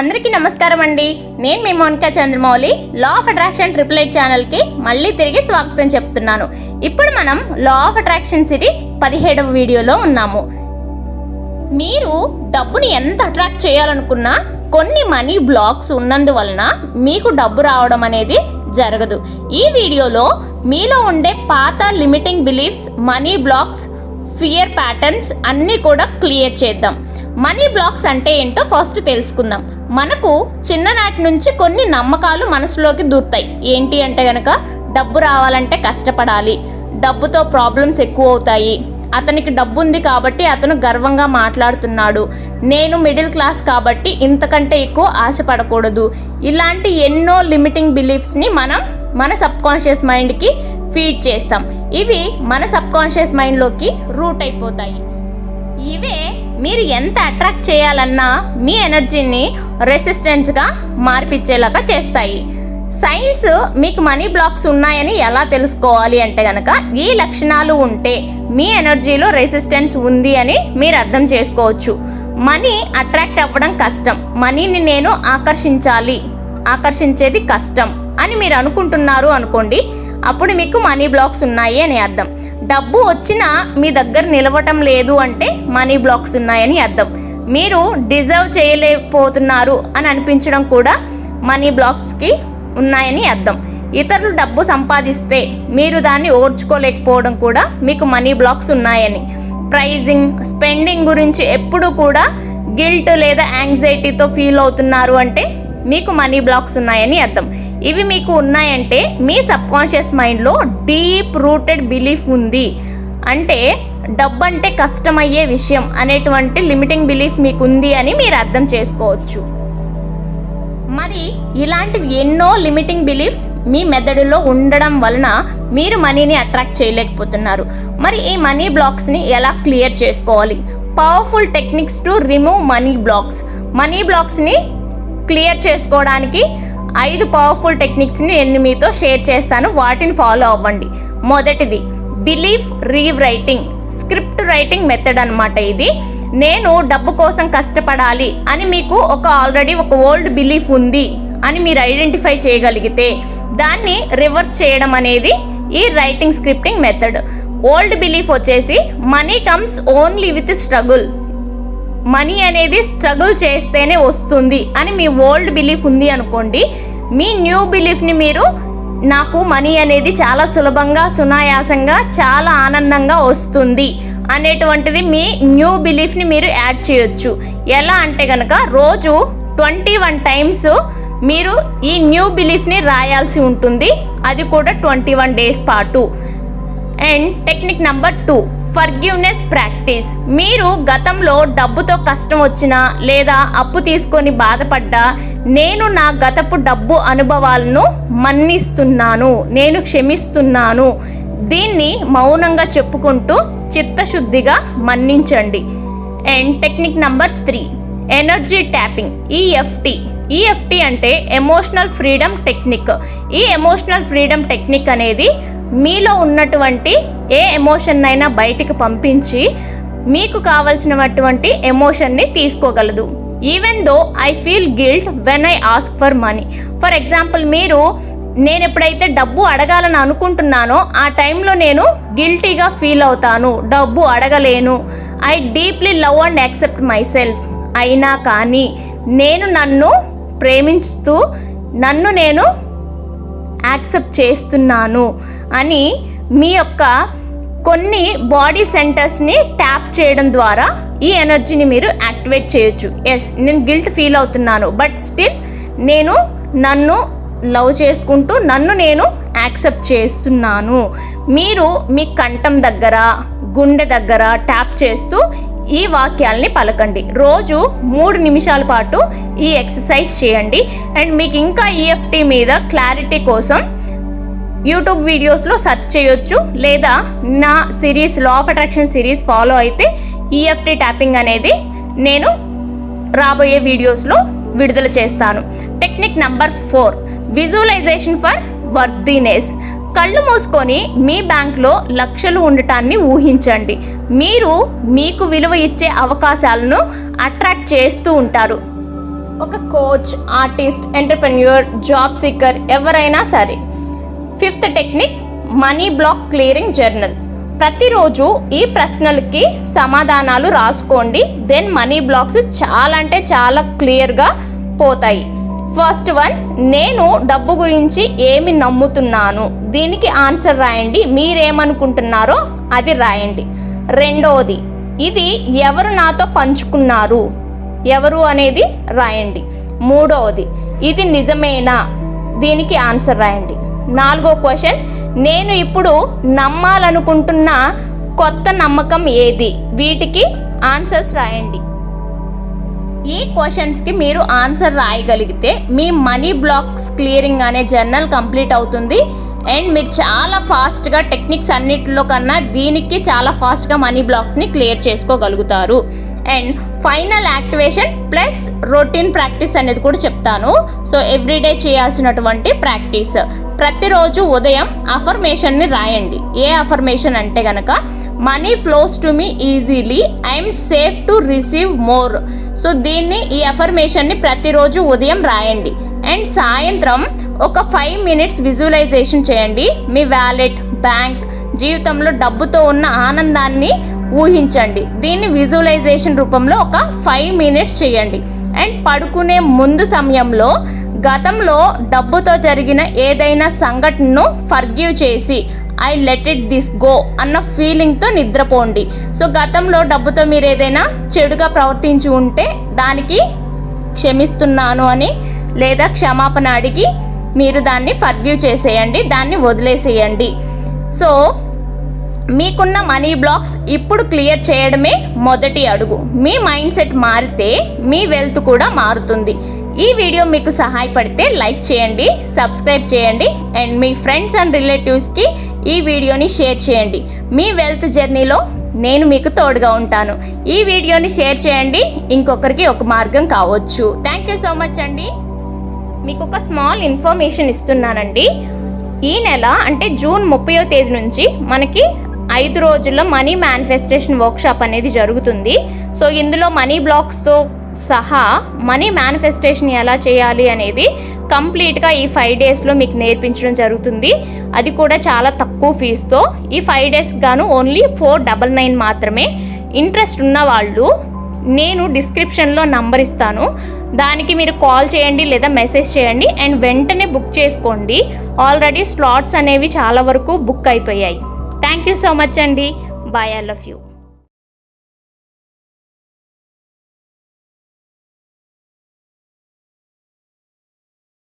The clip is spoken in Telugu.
అందరికీ నమస్కారం అండి. నేను మీ Monika Chandramouli law of attraction triple eight ఛానల్కి మళ్ళీ తిరిగి స్వాగతం చెప్తున్నాను. ఇప్పుడు మనం లా ఆఫ్ అట్రాక్షన్ సిరీస్ పదిహేడవ వీడియోలో ఉన్నాము. మీరు డబ్బుని ఎంత అట్రాక్ట్ చేయాలనుకున్నా కొన్ని మనీ బ్లాక్స్ ఉన్నందువలన మీకు డబ్బు రావడం అనేది జరగదు. ఈ వీడియోలో మీలో ఉండే పాత limiting beliefs money blocks fear patterns అన్నీ కూడా క్లియర్ చేద్దాం. మనీ బ్లాక్స్ అంటే ఏంటో ఫస్ట్ తెలుసుకుందాం. మనకు చిన్ననాటి నుంచి కొన్ని నమ్మకాలు మనసులోకి దూరుతాయి. ఏంటి అంటే గనక డబ్బు రావాలంటే కష్టపడాలి. డబ్బుతో ప్రాబ్లమ్స్ ఎక్కువ అవుతాయి అతనికి డబ్బు ఉంది కాబట్టి అతను గర్వంగా మాట్లాడుతున్నాడు. నేను మిడిల్ క్లాస్ కాబట్టి ఇంతకంటే ఎక్కువ ఆశపడకూడదు. ఇలాంటి ఎన్నో లిమిటింగ్ బిలీఫ్స్ని మనం మన సబ్ కాన్షియస్ మైండ్కి ఫీడ్ చేస్తాం. ఇవి మన సబ్ కాన్షియస్ మైండ్లోకి రూట్ అయిపోతాయి. ఇవే మీరు ఎంత అట్రాక్ట్ చేయాలన్నా మీ ఎనర్జీని రెసిస్టెన్స్గా మార్పిచ్చేలాగా చేస్తాయి. సైన్స్ మీకు మనీ బ్లాక్స్ ఉన్నాయని ఎలా తెలుసుకోవాలి అంటే కనుక ఈ లక్షణాలు ఉంటే మీ ఎనర్జీలో రెసిస్టెన్స్ ఉంది అని మీరు అర్థం చేసుకోవచ్చు. మనీ అట్రాక్ట్ అవ్వడం కష్టం. మనీని నేను ఆకర్షించాలి ఆకర్షించేది కష్టం అని మీరు అనుకుంటున్నారు అనుకోండి అప్పుడు మీకు మనీ బ్లాక్స్ ఉన్నాయి అని అర్థం. డబ్బు వచ్చినా మీ దగ్గర నిలవటం లేదు అంటే మనీ బ్లాక్స్ ఉన్నాయని అర్థం. మీరు డిజర్వ్ చేయలేకపోతున్నారు అని అనిపించడం కూడా మనీ బ్లాక్స్కి ఉన్నాయని అర్థం. ఇతరులు డబ్బు సంపాదిస్తే మీరు దాన్ని ఓర్చుకోలేకపోవడం కూడా మీకు మనీ బ్లాక్స్ ఉన్నాయని. ప్రైజింగ్ స్పెండింగ్ గురించి ఎప్పుడు కూడా గిల్ట్ లేదా యాంగ్జైటీతో ఫీల్ అవుతున్నారు అంటే మీకు మనీ బ్లాక్స్ ఉన్నాయని అర్థం. ఇవి మీకు ఉన్నాయంటే మీ సబ్ కాన్షియస్ మైండ్లో డీప్ రూటెడ్ బిలీఫ్ ఉంది. అంటే డబ్బు అంటే కష్టమయ్యే విషయం అనేటువంటి లిమిటింగ్ బిలీఫ్ మీకు ఉంది అని మీరు అర్థం చేసుకోవచ్చు. మరి ఇలాంటివి ఎన్నో లిమిటింగ్ బిలీఫ్స్ మీ మెదడులో ఉండడం వలన మీరు మనీని అట్రాక్ట్ చేయలేకపోతున్నారు. మరి ఈ మనీ బ్లాక్స్ని ఎలా క్లియర్ చేసుకోవాలి? Powerful techniques to remove money blocks. Money బ్లాక్స్ని clear చేసుకోవడానికి ఐదు పవర్ఫుల్ టెక్నిక్స్ని నేను మీతో షేర్ చేస్తాను. వాటిని ఫాలో అవ్వండి. మొదటిది belief rewriting script writing method అనమాట ఇది. నేను డబ్బు కోసం కష్టపడాలి అని మీకు ఒక ఆల్రెడీ ఒక ఓల్డ్ బిలీఫ్ ఉంది అని మీరు ఐడెంటిఫై చేయగలిగితే దాన్ని రివర్స్ చేయడం అనేది ఈ writing scripting method old belief వచ్చేసి money comes only with struggle money అనేది స్ట్రగుల్ చేస్తేనే వస్తుంది అని మీ ఓల్డ్ బిలీఫ్ ఉంది అనుకోండి మీ న్యూ బిలీఫ్ని మీరు నాకు మనీ అనేది చాలా సులభంగా సునాయాసంగా చాలా ఆనందంగా వస్తుంది అనేటువంటిది మీ న్యూ బిలీఫ్ని మీరు యాడ్ చేయొచ్చు. ఎలా అంటే కనుక రోజు ట్వంటీ వన్ టైమ్స్ మీరు ఈ న్యూ బిలీఫ్ని రాయాల్సి ఉంటుంది. అది కూడా ట్వంటీ వన్ డేస్ పాటు. And technique number two. Forgiveness practice మీరు గతంలో డబ్బుతో కష్టం వచ్చినా లేదా అప్పు తీసుకొని బాధపడ్డా నేను నా గతపు డబ్బు అనుభవాలను మన్నిస్తున్నాను నేను క్షమిస్తున్నాను. దీన్ని మౌనంగా చెప్పుకుంటూ చిత్తశుద్ధిగా మన్నించండి. And technique number three energy tapping EFT EFT అంటే ఎమోషనల్ ఫ్రీడమ్ టెక్నిక్ ఈ ఎమోషనల్ ఫ్రీడమ్ టెక్నిక్ అనేది మీలో ఉన్నటువంటి ఏ ఎమోషన్ అయినా బయటికి పంపించి మీకు కావలసినటువంటి ఎమోషన్ని తీసుకోగలదు. Even though I feel guilt when I ask for money for example మీరు నేను ఎప్పుడైతే డబ్బు అడగాలని అనుకుంటున్నానో ఆ టైంలో నేను గిల్టీగా ఫీల్ అవుతాను. డబ్బు అడగలేను. I deeply love and accept myself అయినా కానీ నేను నన్ను ప్రేమిస్తూ నన్ను నేను యాక్సెప్ట్ చేస్తున్నాను అని మీ యొక్క కొన్ని బాడీ సెంటర్స్ని ట్యాప్ చేయడం ద్వారా ఈ ఎనర్జీని మీరు యాక్టివేట్ చేయొచ్చు. ఎస్ నేను గిల్ట్ ఫీల్ అవుతున్నాను. బట్ స్టిల్ నేను నన్ను లవ్ చేసుకుంటూ నన్ను నేను యాక్సెప్ట్ చేస్తున్నాను. మీరు మీ కంఠం దగ్గర గుండె దగ్గర ట్యాప్ చేస్తూ ఈ వాక్యాల్ని పలకండి. రోజు మూడు నిమిషాల పాటు ఈ ఎక్సర్సైజ్ చేయండి. అండ్ మీకు ఇంకా ఈఎఫ్టీ మీద క్లారిటీ కోసం యూట్యూబ్ వీడియోస్లో సెర్చ్ చేయొచ్చు. లేదా నా series law of attraction series follow అయితే ఈఎఫ్టీ ట్యాపింగ్ అనేది నేను రాబోయే వీడియోస్లో విడుదల చేస్తాను. Technique number four visualization for worthiness కళ్ళు మూసుకొని మీ బ్యాంక్లో లక్షలు ఉండటాన్ని ఊహించండి. మీరు మీకు విలువ ఇచ్చే అవకాశాలను అట్రాక్ట్ చేస్తూ ఉంటారు. ఒక coach artist entrepreneur job seeker ఎవరైనా సరే. Fifth technique money block clearing journal ప్రతిరోజు ఈ ప్రశ్నలకి సమాధానాలు రాసుకోండి. దెన్ మనీ బ్లాక్స్ చాలా అంటే చాలా క్లియర్గా పోతాయి. ఫస్ట్ వన్ నేను డబ్బు గురించి ఏమి నమ్ముతున్నాను? దీనికి ఆన్సర్ రాయండి. మీరేమనుకుంటున్నారో అది రాయండి. రెండవది ఇది ఎవరు నాతో పంచుకున్నారు? ఎవరు అనేది రాయండి. మూడవది ఇది నిజమేనా? దీనికి ఆన్సర్ రాయండి. నాలుగో క్వశ్చన్. నేను ఇప్పుడు నమ్మాలనుకుంటున్న కొత్త నమ్మకం ఏది? వీటికి ఆన్సర్స్ రాయండి. ఈ క్వశ్చన్స్కి మీరు ఆన్సర్ రాయగలిగితే మీ మనీ బ్లాక్స్ క్లియరింగ్ అనే జర్నల్ కంప్లీట్ అవుతుంది. అండ్ మీరు చాలా ఫాస్ట్గా టెక్నిక్స్ అన్నిటిలో కన్నా దీనికి చాలా ఫాస్ట్గా మనీ బ్లాక్స్ని క్లియర్ చేసుకోగలుగుతారు. And final activation plus routine practice అనేది కూడా చెప్తాను. సో ఎవ్రీడే చేయాల్సినటువంటి ప్రాక్టీస్. ప్రతిరోజు ఉదయం అఫర్మేషన్ని రాయండి. ఏ అఫర్మేషన్ అంటే కనుక money flows to me easily I'm safe to receive more so దీన్ని ఈ అఫర్మేషన్ని ప్రతిరోజు ఉదయం రాయండి. అండ్ సాయంత్రం ఒక ఫైవ్ మినిట్స్ విజువలైజేషన్ చేయండి. మీ వ్యాలెట్ బ్యాంక్ జీవితంలో డబ్బుతో ఉన్న ఆనందాన్ని ఊహించండి. దీన్ని విజువలైజేషన్ రూపంలో ఒక ఫైవ్ మినిట్స్ చేయండి. అండ్ పడుకునే ముందు సమయంలో గతంలో డబ్బుతో జరిగిన ఏదైనా సంఘటనను ఫర్గ్యూ చేసి I let it this go అన్న ఫీలింగ్తో నిద్రపోండి. సో గతంలో డబ్బుతో మీరు ఏదైనా చెడుగా ప్రవర్తించి ఉంటే దానికి క్షమిస్తున్నాను అని లేదా క్షమాపణ అడిగి మీరు దాన్ని ఫర్గ్యూ చేసేయండి దాన్ని వదిలేసేయండి. సో మీకున్న మనీ బ్లాక్స్ ఇప్పుడు క్లియర్ చేయడమే మొదటి అడుగు. మీ మైండ్ సెట్ మారితే మీ వెల్త్ కూడా మారుతుంది. ఈ వీడియో మీకు సహాయపడితే లైక్ చేయండి సబ్స్క్రైబ్ చేయండి అండ్ మీ ఫ్రెండ్స్ అండ్ రిలేటివ్స్కి ఈ వీడియోని షేర్ చేయండి. మీ వెల్త్ జర్నీలో నేను మీకు తోడుగా ఉంటాను. ఈ వీడియోని షేర్ చేయండి. ఇంకొకరికి ఒక మార్గం కావచ్చు. థ్యాంక్ యూ సో మచ్ అండి. మీకు ఒక స్మాల్ ఇన్ఫర్మేషన్ ఇస్తున్నానండి. ఈ నెల అంటే జూన్ ముప్పయో తేదీ నుంచి మనకి ఐదు రోజుల్లో మనీ మేనిఫెస్టేషన్ వర్క్షాప్ అనేది జరుగుతుంది. సో ఇందులో మనీ బ్లాక్స్తో సహా మనీ మేనిఫెస్టేషన్ ఎలా చేయాలి అనేది కంప్లీట్గా ఈ ఫైవ్ డేస్లో మీకు నేర్పించడం జరుగుతుంది. అది కూడా చాలా తక్కువ ఫీజుతో. ఈ ఫైవ్ డేస్ గాను ఓన్లీ ఫోర్ డబల్ నైన్ మాత్రమే. ఇంట్రెస్ట్ ఉన్న వాళ్ళు నేను డిస్క్రిప్షన్లో నంబర్ ఇస్తాను. దానికి మీరు కాల్ చేయండి లేదా మెసేజ్ చేయండి. అండ్ వెంటనే బుక్ చేసుకోండి. ఆల్రెడీ స్లాట్స్ అనేవి చాలా వరకు బుక్ అయిపోయాయి. థ్యాంక్ యూ సో మచ్ అండి. Bye I love you